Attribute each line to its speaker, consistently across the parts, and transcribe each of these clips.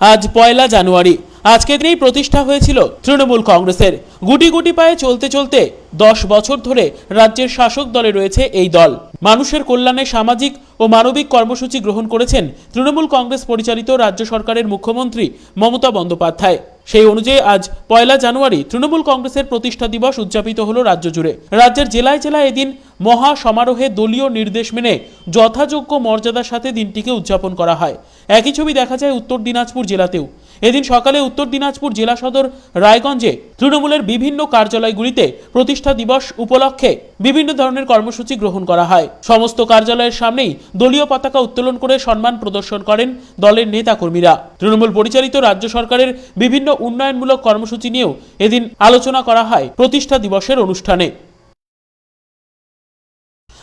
Speaker 1: আজ পয়লা জানুয়ারি। আজকের দিনেই প্রতিষ্ঠা হয়েছিল তৃণমূল কংগ্রেসের। গুটি গুটি পায়ে চলতে চলতে দশ বছর ধরে রাজ্যের শাসক দলে রয়েছে এই দল। মানুষের কল্যাণে সামাজিক ও মানবিক কর্মসূচি গ্রহণ করেছেন তৃণমূল কংগ্রেস পরিচালিত রাজ্য সরকারের মুখ্যমন্ত্রী মমতা বন্দ্যোপাধ্যায়। সেই অনুযায়ী আজ পয়লা জানুয়ারি তৃণমূল কংগ্রেসের প্রতিষ্ঠা দিবস উদযাপিত হলো রাজ্য জুড়ে। রাজ্যের জেলায় জেলায় এদিন মহা সমারোহে দলীয় নির্দেশ মেনে যথাযোগ্য মর্যাদার সাথে দিনটিকে উদযাপন করা হয়। একই ছবি দেখা যায় উত্তর দিনাজপুর জেলাতেও। এদিন সকালে উত্তর দিনাজপুর জেলা সদর রায়গঞ্জে তৃণমূলের বিভিন্ন কার্যালয়গুলিতে প্রতিষ্ঠা দিবস উপলক্ষে বিভিন্ন ধরনের কর্মসূচি গ্রহণ করা হয়। সমস্ত কার্যালয়ের সামনেই দলীয় পতাকা উত্তোলন করে সম্মান প্রদর্শন করেন দলের নেতাকর্মীরা। তৃণমূল পরিচালিত রাজ্য সরকারের বিভিন্ন উন্নয়নমূলক কর্মসূচি নিয়েও এদিন আলোচনা করা হয় প্রতিষ্ঠা দিবসের অনুষ্ঠানে।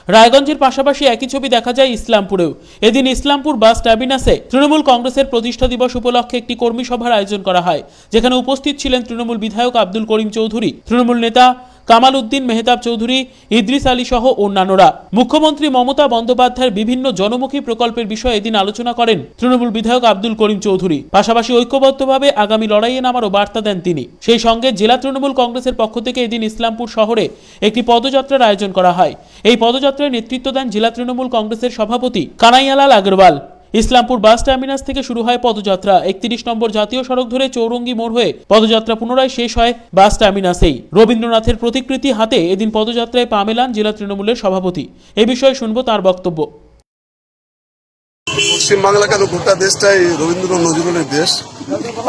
Speaker 1: রায়গঞ্জের পাশাপাশি একই ছবি দেখা যায় ইসলামপুরেও। এদিন ইসলামপুর বাস টার্মিনাসে তৃণমূল কংগ্রেসের প্রতিষ্ঠা দিবস উপলক্ষে একটি কর্মী সভার আয়োজন করা হয়। যেখানে উপস্থিত ছিলেন তৃণমূল বিধায়ক আব্দুল করিম চৌধুরী, তৃণমূল নেতা কামাল উদ্দিন মেহতাব চৌধুরী, ইদ্রিস আলী সহ অন্যান্যরা। মুখ্যমন্ত্রী মমতা বন্দ্যোপাধ্যায়ের বিভিন্ন জনমুখী প্রকল্পের বিষয়ে এদিন আলোচনা করেন তৃণমূল বিধায়ক আব্দুল করিম চৌধুরী। পাশাপাশি ঐক্যবদ্ধভাবে আগামী লড়াইয়ে নামারও বার্তা দেন তিনি। সেই সঙ্গে জেলা তৃণমূল কংগ্রেসের পক্ষ থেকে এদিন ইসলামপুর শহরে একটি পদযাত্রার আয়োজন করা হয়। এই পদযাত্রায় নেতৃত্ব দেন জেলা তৃণমূল কংগ্রেসের সভাপতি কানাইয়ালাল আগরওয়াল। ইসলামপুর বাস টার্মিনাস থেকে শুরু হয় পদযাত্রা। একত্রিশ নম্বর জাতীয় সড়ক ধরে চৌরঙ্গি মোড় হয়ে পদযাত্রা পুনরায় শেষ হয় বাস টার্মিনাসেই। রবীন্দ্রনাথের প্রতিকৃতি হাতে এদিন পদযাত্রায় পা মেলান জেলা তৃণমূলের সভাপতি। এ বিষয়ে শুনব তার বক্তব্য।
Speaker 2: পশ্চিমবাংলা কেন গোটা দেশটাই রবীন্দ্র নজরুলের দেশ।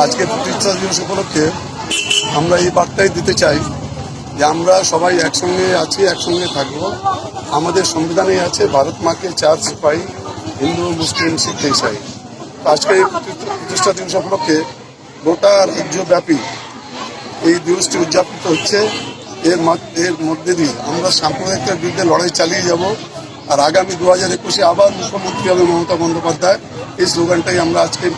Speaker 2: আজকে প্রতিষ্ঠা দিবস উপলক্ষে আমরা এই বার্তাই দিতে চাই যে আমরা সবাই একসঙ্গে আছি, একসঙ্গে থাকব। আমাদের সংবিধানে আছে, ভারত মাকে চার সিপাহী। হিন্দু, মুসলিম শিখ ইসাই আজকে এই প্রতিষ্ঠা- দিবস উপলক্ষে গোটা রাজ্যব্যাপী এই দিবসটি উদযাপিত হচ্ছে। এর এর মধ্যে দিয়ে আমরা সাম্প্রদায়িকতার বিরুদ্ধে লড়াই চালিয়ে যাব। আর আগামী দু হাজার একুশে আবার মুখ্যমন্ত্রী হবে মমতা বন্দ্যোপাধ্যায়। এই স্লোগানটাই আমরা আজকে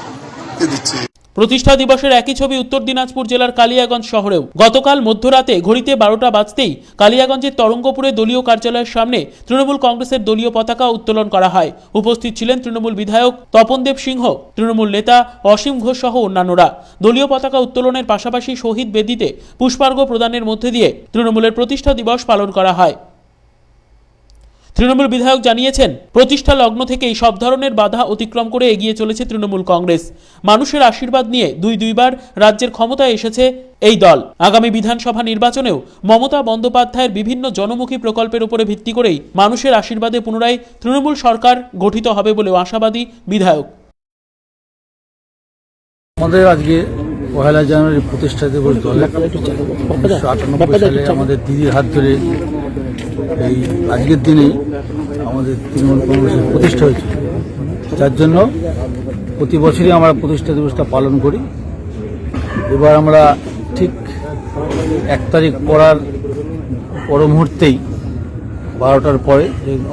Speaker 2: দিচ্ছি।
Speaker 1: প্রতিষ্ঠা দিবসের একই ছবি উত্তর দিনাজপুর জেলার কালিয়াগঞ্জ শহরেও। গতকাল মধ্যরাতে ঘড়িতে বারোটা বাজতেই কালিয়াগঞ্জের তরঙ্গপুরে দলীয় কার্যালয়ের সামনে তৃণমূল কংগ্রেসের দলীয় পতাকা উত্তোলন করা হয়। উপস্থিত ছিলেন তৃণমূল বিধায়ক তপনদেব সিংহ, তৃণমূল নেতা অসীম ঘোষ সহ অন্যান্যরা। দলীয় পতাকা উত্তোলনের পাশাপাশি শহীদ বেদিতে পুষ্পার্ঘ্য প্রদানের মধ্যে দিয়ে তৃণমূলের প্রতিষ্ঠা দিবস পালন করা হয়। তৃণমূল বিধায়ক জানিয়েছেন, প্রতিষ্ঠা লগ্ন থেকেই সব ধরনের বাধা অতিক্রম করে এগিয়ে চলেছে তৃণমূল কংগ্রেস। মানুষের আশীর্বাদ নিয়ে দুই দুইবার রাজ্যের ক্ষমতায় এসেছে এই দল। আগামী বিধানসভা নির্বাচনেও মমতা বন্দ্যোপাধ্যায়ের বিভিন্ন জনমুখী প্রকল্পের উপরে ভিত্তি করেই মানুষের আশীর্বাদে পুনরায় তৃণমূল সরকার গঠিত হবে বলেও আশাবাদী বিধায়ক।
Speaker 3: আমাদের আজকে পহেলা জানুয়ারি প্রতিষ্ঠা দিবস দলে। উনিশশো আটানব্বই সালে আমাদের দিদির হাত ধরে এই আজকের দিনেই আমাদের তৃণমূল কংগ্রেসের প্রতিষ্ঠা হয়েছিল যার জন্য প্রতি বছরই আমরা প্রতিষ্ঠা দিবসটা পালন করি। এবার আমরা ঠিক এক তারিখ পড়ার পর মুহূর্তেই বারোটার পরে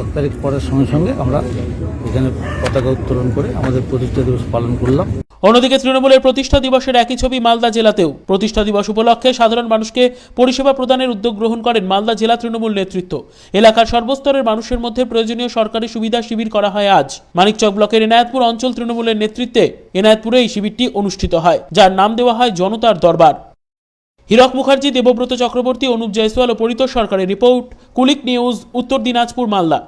Speaker 3: এক তারিখ পরের সঙ্গে সঙ্গে আমরা এখানে পতাকা উত্তোলন করে আমাদের প্রতিষ্ঠা দিবস পালন করলাম।
Speaker 1: অন্যদিকে তৃণমূলের প্রতিষ্ঠা দিবসের একই ছবি মালদা জেলাতেও। প্রতিষ্ঠা দিবস উপলক্ষে সাধারণ মানুষকে পরিষেবা প্রদানের উদ্যোগ গ্রহণ করেন মালদা জেলা তৃণমূল নেতৃত্ব। এলাকার সর্বস্তরের মানুষের মধ্যে প্রয়োজনীয় সরকারি সুবিধা শিবির করা হয় আজ। মানিকচক ব্লকের এনায়েতপুর অঞ্চল তৃণমূলের নেতৃত্বে এনায়েতপুরে এই শিবিরটি অনুষ্ঠিত হয়, যার নাম দেওয়া হয় জনতার দরবার। হীরক মুখার্জি, দেবব্রত চক্রবর্তী, অনুপ জয়সওয়াল ও পরিতোষ সরকারের রিপোর্ট, কুলিক নিউজ, উত্তর দিনাজপুর, মালদা।